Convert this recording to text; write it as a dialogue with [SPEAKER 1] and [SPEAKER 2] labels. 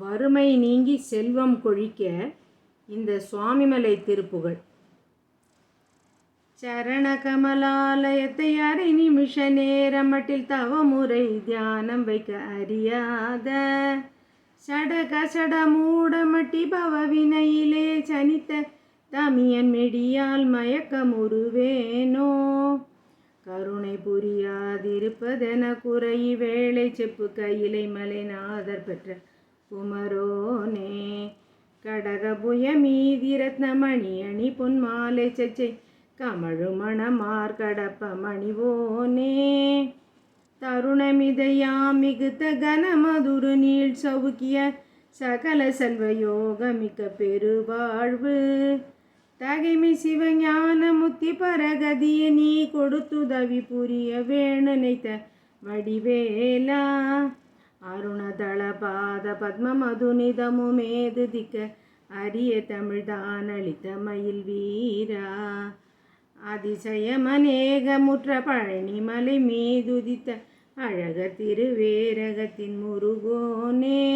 [SPEAKER 1] வறுமை நீங்கி செல்வம் கொழிக்க இந்த சுவாமிமலை திருப்புகழ் சரண கமலாலயத்தை அரை நிமிஷ நேரமட்டில் தவமுறை தியானம் வைக்க அறியாத சடக சட மூடமட்டி பவவினையிலே சனித்த தமியன் மெடியால் மயக்கமுறுவேனோ கருணை புரியாதிருப்பதென குறை வேளை செப்பு கையிலை மலைநாதர் பெற்ற குமரோனே. கடகபுய மீதி ரத்னமணி அணி பொன்மாலை சச்சை. கமழு மணமார் கடப்ப மணிவோனே. தருணமிதையா மிகுத்த கனமதுரு நீள் சவுக்கிய சகல செல்வ யோகமிக்க பெருவாழ்வு. தகைமை சிவஞான முத்தி பரகதிய நீ கொடுத்துதவி புரிய வேணுனைத்த வடிவேலா. பாத மேது திக்க அரிய தமிழ்தான் அளித்த மயில் வீரா அதிசயமநேகமுற்ற பழனிமலை மீதுதித்த அழக திருவேரகத்தின் முருகோனே.